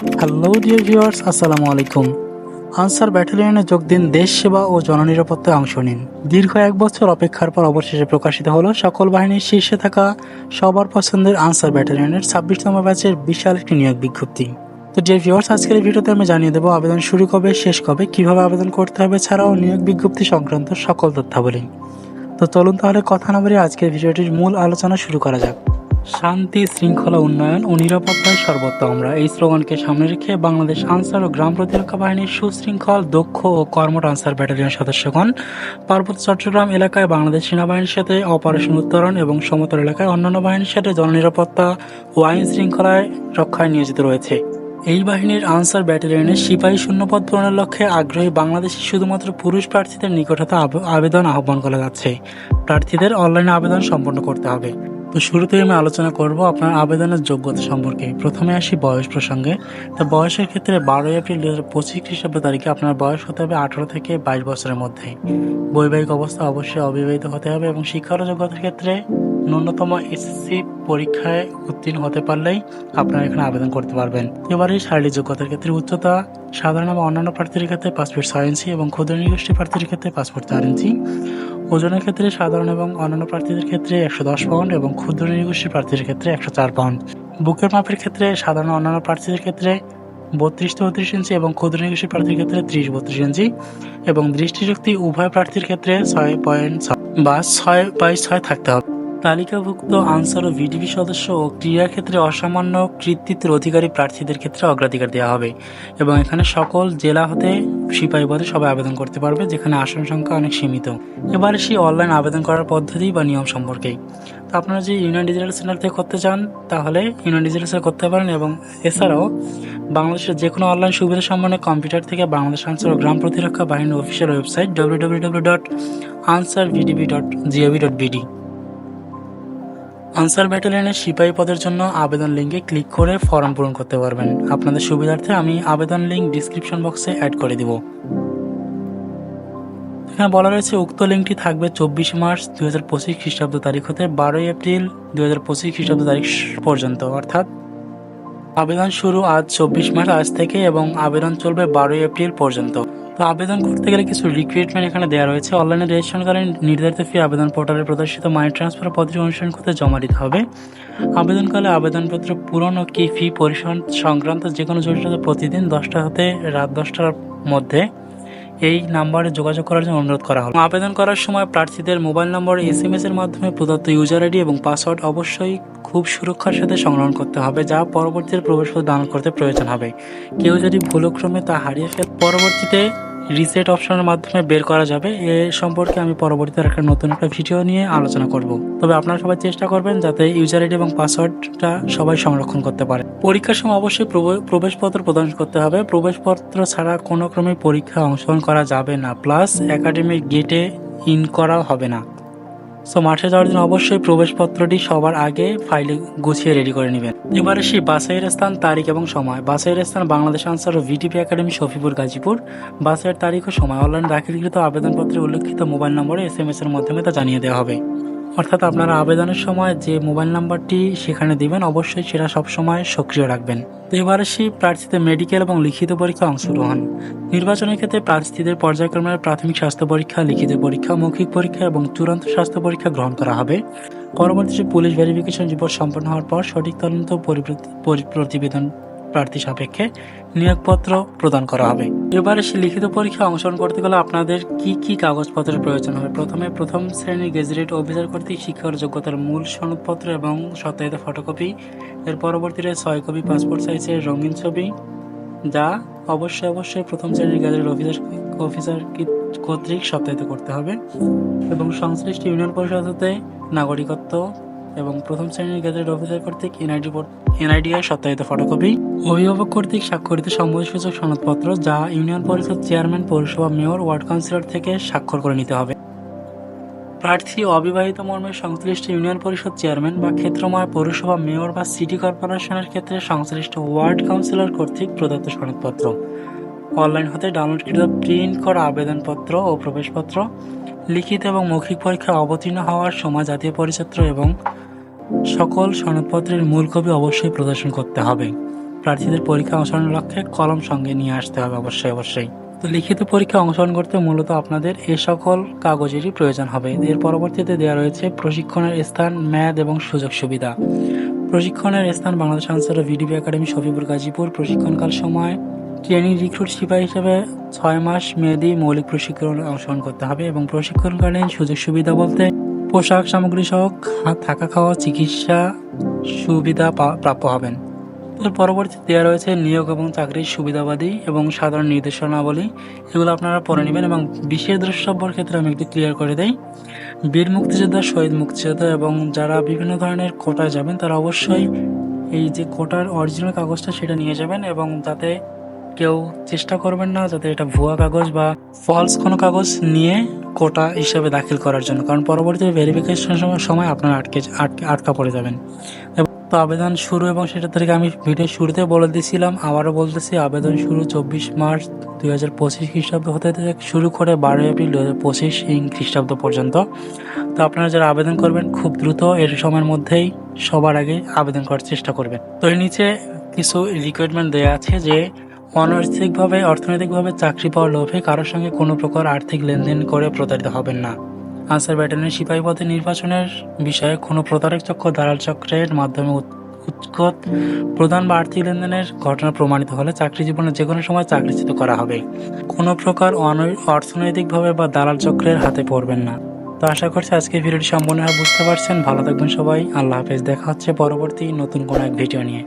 Hello dear viewers আসসালামু আলাইকুম। Answer ব্যাটালিয়নে যোগ দিন দেশ সেবা ও জননিরাপত্তায় অংশ নিন। দীর্ঘ এক বছর অপেক্ষার পর অবশেষে প্রকাশিত হলো সকল বাহিনীর শীর্ষে থাকা সবার পছন্দের আনসার ব্যাটালিয়নের ছাব্বিশতম ব্যাচের বিশাল একটি নিয়োগ বিজ্ঞপ্তি। তো ডিয়ার ভিউয়ার্স আজকের এই ভিডিওতে আমি জানিয়ে দেবো আবেদন শুরু কবে, শেষ কবে, কীভাবে আবেদন করতে হবে ছাড়াও নিয়োগ বিজ্ঞপ্তি সংক্রান্ত সকল তথ্যাবলী। তো, চলুন তাহলে কথা না বলে আজকের ভিডিওটির মূল আলোচনা শুরু করা যাক। শান্তি, শৃঙ্খলা, উন্নয়ন ও নিরাপত্তায় সর্বত্র আমরা এই স্লোগানকে সামনে রেখে বাংলাদেশ আনসার ও গ্রাম প্রতিরক্ষা বাহিনীর সুশৃঙ্খল, দক্ষ ও কর্মট আনসার ব্যাটালিয়ন সদস্যগণ, পার্বত্য চট্টগ্রাম এলাকায় বাংলাদেশ সেনাবাহিনীর সাথে অপারেশন উত্তরণ এবং সমতল এলাকায় অন্যান্য বাহিনীর সাথে জননিরাপত্তা ও আইন শৃঙ্খলায় রক্ষায় নিয়োজিত রয়েছে। এই বাহিনীর আনসার ব্যাটালিয়নের সিপাহী শূন্যপদ পূরণের লক্ষ্যে আগ্রহী বাংলাদেশি শুধুমাত্র পুরুষ প্রার্থীদের নিকট হতে আবেদন আহ্বান করা যাচ্ছে। প্রার্থীদের অনলাইনে আবেদন সম্পন্ন করতে হবে। তো শুরুতেই আমি আলোচনা করব আপনার আবেদনের যোগ্যতা সম্পর্কে। প্রথমে আসি বয়স প্রসঙ্গে। তো বয়সের ক্ষেত্রে বারোই এপ্রিল দু হাজার পঁচিশ খ্রিস্টাব্দ তারিখে আপনার বয়স হতে হবে আঠারো থেকে বাইশ বছরের মধ্যে। বৈবাহিক অবস্থা অবশ্যই অবিবাহিত হতে হবে এবং শিক্ষার যোগ্যতার ক্ষেত্রে ন্যূনতম এসএসসি পরীক্ষায় উত্তীর্ণ হতে পারলেই আপনারা এখানে আবেদন করতে পারবেন। এবারে শারীরিক যোগ্যতার ক্ষেত্রে উচ্চতা, সাধারণ এবং অন্যান্য প্রার্থীর ক্ষেত্রে পাসপোর্ট ছয় ইঞ্চি এবং ক্ষুদ্র নিগোষ্ঠী প্রার্থীর ক্ষেত্রে পাসপোর্ট চার ইঞ্চি। ওজনের ক্ষেত্রে সাধারণ এবং অন্যান্য প্রার্থীদের ক্ষেত্রে একশো দশ পাউন্ড এবং ক্ষুদ্র নিগোষ্ঠী প্রার্থীর ক্ষেত্রে একশো চার পাউন্ড বুকের মাপের ক্ষেত্রে সাধারণ অন্যান্য প্রার্থীদের ক্ষেত্রে বত্রিশ চৌত্রিশ ইঞ্চি এবং ক্ষুদ্র নিগোষ্ঠী প্রার্থীর ক্ষেত্রে ত্রিশ বত্রিশ ইঞ্চি এবং দৃষ্টিশক্তি উভয় প্রার্থীর ক্ষেত্রে ছয় পয়েন্ট ছয় বা ছয় বাই ছয় থাকতে হবে। তালিকাভুক্ত আনসার ও ভিডিপি সদস্য ও ক্রীড়া ক্ষেত্রে অসামান্য কৃতিত্বের অধিকারী প্রার্থীদের ক্ষেত্রে অগ্রাধিকার দেওয়া হবে। এবং এখানে সকল জেলা হতে সিপাহী পদে সবাই আবেদন করতে পারবে, যেখানে আসন সংখ্যা অনেক সীমিত। এবারে সেই অনলাইন আবেদন করার পদ্ধতি বা নিয়ম সম্পর্কে। তো আপনারা যে ইউনিয়ন ডিজিটাল সেন্টার থেকে করতে চান, তাহলে ইউনিয়ন ডিজিটাল সেন্টার করতে পারেন এবং এছাড়াও বাংলাদেশের যে কোনো অনলাইন সুবিধা সম্বন্ধে কম্পিউটার থেকে বাংলাদেশ আনসার ও গ্রাম প্রতিরক্ষা বাহিনীর official website W dot Ansar VDB dot GOV dot BD Ansar ব্যাটালিয়নের সিপাহী পদের জন্য আবেদন লিঙ্কে ক্লিক করে ফর্ম পূরণ করতে পারবেন। আপনাদের সুবিধার্থে আমি আবেদন লিঙ্ক ডিসক্রিপশন বক্সে অ্যাড করে দিব। এখানে বলা রয়েছে, উক্ত লিঙ্কটি থাকবে চব্বিশ মার্চ দুই হাজার পঁচিশ খ্রিস্টাব্দ তারিখ হতে বারোই এপ্রিল দুই হাজার পঁচিশ খ্রিস্টাব্দ তারিখ পর্যন্ত, অর্থাৎ আবেদন শুরু আজ চব্বিশ মার্চ আজ থেকে এবং আবেদন চলবে বারোই এপ্রিল পর্যন্ত। তো আবেদন করতে গেলে কিছু রিক্রুটমেন্ট এখানে দেওয়া রয়েছে। অনলাইনে রেজিস্ট্রেশনকালীন নির্ধারিত ফি আবেদন পোর্টালে প্রদর্শিত মানি ট্রান্সফার পদ্ধতি অনুসরণ করতে জমা দিতে হবে। আবেদনকালে আবেদনপত্র পূরণ ও কি ফি পরিশোধ সংক্রান্ত যে কোনো জটিলতা প্রতিদিন দশটা হতে রাত দশটার মধ্যে এই নাম্বারে যোগাযোগ করার জন্য অনুরোধ করা হলো। আবেদন করার সময় প্রার্থীদের mobile number S M S এর মাধ্যমে প্রদত্ত ইউজার আইডি এবং পাসওয়ার্ড অবশ্যই খুব সুরক্ষার সাথে সংগ্রহণ করতে হবে, যা পরবর্তীতে প্রবেশপত্র ডাউনলোড করতে প্রয়োজন হবে। কেউ যদি ভুলক্রমে তা হারিয়ে ফেলে, পরবর্তীতে রিসেট অপশনের মাধ্যমে বের করা যাবে। এ সম্পর্কে আমি পরবর্তীতে একটা নতুন একটা ভিডিও নিয়ে আলোচনা করব। তবে আপনারা সবাই চেষ্টা করবেন যাতে ইউজার আইডি এবং পাসওয়ার্ডটা সবাই সংরক্ষণ করতে পারে। পরীক্ষার সময় অবশ্যই প্রবে- প্রবেশপত্র প্রদান করতে হবে। প্রবেশপত্র ছাড়া কোনো ক্রমে পরীক্ষায় অংশগ্রহণ করা যাবে না। প্লাস একাডেমিক গেটে ইন করা হবে না। সো মাঠে যাওয়ার জন্য অবশ্যই প্রবেশপত্রটি সবার আগে ফাইলে গুছিয়ে রেডি করে নেবেন। এবার আসি বাসাইয়ের স্থান, তারিখ এবং সময়। বাসাইয়ের স্থান বাংলাদেশ আনসার ও ভিটিপি একাডেমি, শফিপুর, গাজীপুর। বাসের তারিখ ও সময়। অনলাইন দাখিলকৃত আবেদনপত্রে উল্লেখিত মোবাইল নম্বরে এস এম এস এর মাধ্যমে তা জানিয়ে দেওয়া হবে। অর্থাৎ আপনারা আবেদনের সময় যে মোবাইল নাম্বারটি সেখানে দিবেন, অবশ্যই সেটা সবসময় সক্রিয় রাখবেন। তো এবারে সেই প্রার্থীদের মেডিকেল এবং লিখিত পরীক্ষা অংশগ্রহণ। নির্বাচনের ক্ষেত্রে প্রার্থীদের পর্যায়ক্রমে প্রাথমিক স্বাস্থ্য পরীক্ষা, লিখিত পরীক্ষা, মৌখিক পরীক্ষা এবং চূড়ান্ত স্বাস্থ্য পরীক্ষা গ্রহণ করা হবে। পরবর্তীতে পুলিশ ভেরিফিকেশন রিপোর্ট সম্পন্ন হওয়ার পর সঠিক তদন্ত প্রতিবেদন প্রার্থী সাপেক্ষে নিয়োগপত্র প্রদান করা হবে। এবারে সে লিখিত পরীক্ষা অংশগ্রহণ করতে গেলে আপনাদের কি কি কাগজপত্রের প্রয়োজন হবে? প্রথমে প্রথম শ্রেণির গেজেটেড অফিসার কর্তৃক শিক্ষার যোগ্যতার মূল সনদপত্র এবং সত্যায়িত ফটোকপি। এর পরবর্তীতে ছয় কপি, পাসপোর্ট সাইজের রঙিন ছবি। যা অবশ্যই অবশ্যই প্রথম শ্রেণির গেজেটেড অফিসার অফিসার কর্তৃক সত্যায়িত করতে হবে। এবং সংশ্লিষ্ট ইউনিয়ন পরিষদ হতে নাগরিকত্ব এবং প্রথম শ্রেণির গেজেট অফিসার কর্তৃক এনআইডি এনআইডিআই সত্যায়িত ফটোকপি, অভিভাবক কর্তৃক স্বাক্ষরিত সম্মতিসূচক সনদপত্র যা ইউনিয়ন পরিষদ চেয়ারম্যান, পৌরসভা মেয়র, ওয়ার্ড কাউন্সিলর থেকে স্বাক্ষর করে নিতে হবে। প্রার্থী অবিবাহিত মর্মে সংশ্লিষ্ট ইউনিয়ন পরিষদ চেয়ারম্যান বা ক্ষেত্রময় পৌরসভা মেয়র বা সিটি কর্পোরেশনের ক্ষেত্রে সংশ্লিষ্ট ওয়ার্ড কাউন্সিলর কর্তৃক প্রদত্ত সনদপত্র। অনলাইন হতে ডাউনলোডকৃত প্রিন্ট করা আবেদনপত্র ও প্রবেশপত্র লিখিত এবং মৌখিক পরীক্ষায় অবতীর্ণ হওয়ার সময় জাতীয় পরিচয়পত্র এবং সকল সনদপত্রের মূল কপি অবশ্যই প্রদর্শন করতে হবে। প্রার্থীদের পরীক্ষা অংশগ্রহণের লক্ষ্যে কলম সঙ্গে নিয়ে আসতে হবে অবশ্যই অবশ্যই। তো লিখিত পরীক্ষা অংশগ্রহণ করতে মূলত আপনাদের এ সকল কাগজেরই প্রয়োজন হবে। এর পরবর্তীতে দেওয়া রয়েছে প্রশিক্ষণের স্থান, ম্যাদ এবং সুযোগ সুবিধা। প্রশিক্ষণের স্থান বাংলাদেশ আনসার ভিডিপি একাডেমি শফিপুর গাজীপুর। প্রশিক্ষণকাল সময় ট্রেনিং রিক্রুট সিপাহী হিসেবে ছয় মাস মেয়াদি মৌলিক প্রশিক্ষণ অংশগ্রহণ করতে হবে এবং প্রশিক্ষণকালীন সুযোগ সুবিধা বলতে পোশাক সামগ্রী সহ থাকা খাওয়া, চিকিৎসা সুবিধা প্রাপ্য হবেন। এর পরবর্তীতে দেওয়া রয়েছে নিয়োগ এবং চাকরির সুবিধাবাদী এবং সাধারণ নির্দেশনাবলী। এগুলো আপনারা পড়ে নেবেন এবং বিশেষ দ্রষ্টব্যর ক্ষেত্রে আমি একটু ক্লিয়ার করে দেই। বীর মুক্তিযোদ্ধা, শহীদ মুক্তিযোদ্ধা এবং যারা বিভিন্ন ধরনের কোটায় যাবেন, তারা অবশ্যই এই যে কোটার অরিজিনাল কাগজটা সেটা নিয়ে যাবেন এবং যাতে কেউ চেষ্টা করবেন না যাতে এটা ভুয়া কাগজ বা ফলস কোনো কাগজ নিয়ে কোটা হিসাবে দাখিল করার জন্য। কারণ পরবর্তীতে ভেরিফিকেশন সময় আপনারা আটকে আটকে পড়ে যাবেন। তো আবেদন শুরু এবং সেটা থেকে আমি ভিডিও শুরুতে বলে দিয়েছিলাম, আবারও বলতেছি, আবেদন শুরু চব্বিশ মার্চ দুই হাজার পঁচিশ খ্রিস্টাব্দ হতে শুরু করে বারোই এপ্রিল দু হাজার পঁচিশ ইং খ্রিস্টাব্দ পর্যন্ত। তো আপনারা যারা আবেদন করবেন, খুব দ্রুত এর সময়ের মধ্যেই সবার আগে আবেদন করার চেষ্টা করবেন। তো এর নিচে কিছু রিকোয়ারমেন্ট দেওয়া আছে যে অনৈতিকভাবে, অর্থনৈতিকভাবে চাকরি পাওয়ার লোভে কারোর সঙ্গে কোনো প্রকার আর্থিক লেনদেন করে প্রতারিত হবেন না। আনসার ব্যাটালিয়নের সিপাহী পদে নির্বাচনের বিষয়ে কোনো প্রতারক চক্র দালাল চক্রের মাধ্যমে উৎ- উৎকট প্রদান বা আর্থিক লেনদেনের ঘটনা প্রমাণিত হলে চাকরি জীবনে যে কোনো সময় চাকরিচ্যুত করা হবে। কোনো প্রকার অর্থনৈতিকভাবে বা দালাল চক্রের হাতে পড়বেন না। তো আশা করছি আজকে ভিডিওটি সম্পূর্ণভাবে বুঝতে পারছেন। ভালো থাকবেন সবাই। আল্লাহ হাফেজ। দেখা হচ্ছে পরবর্তী নতুন কোনো এক ভিডিও নিয়ে।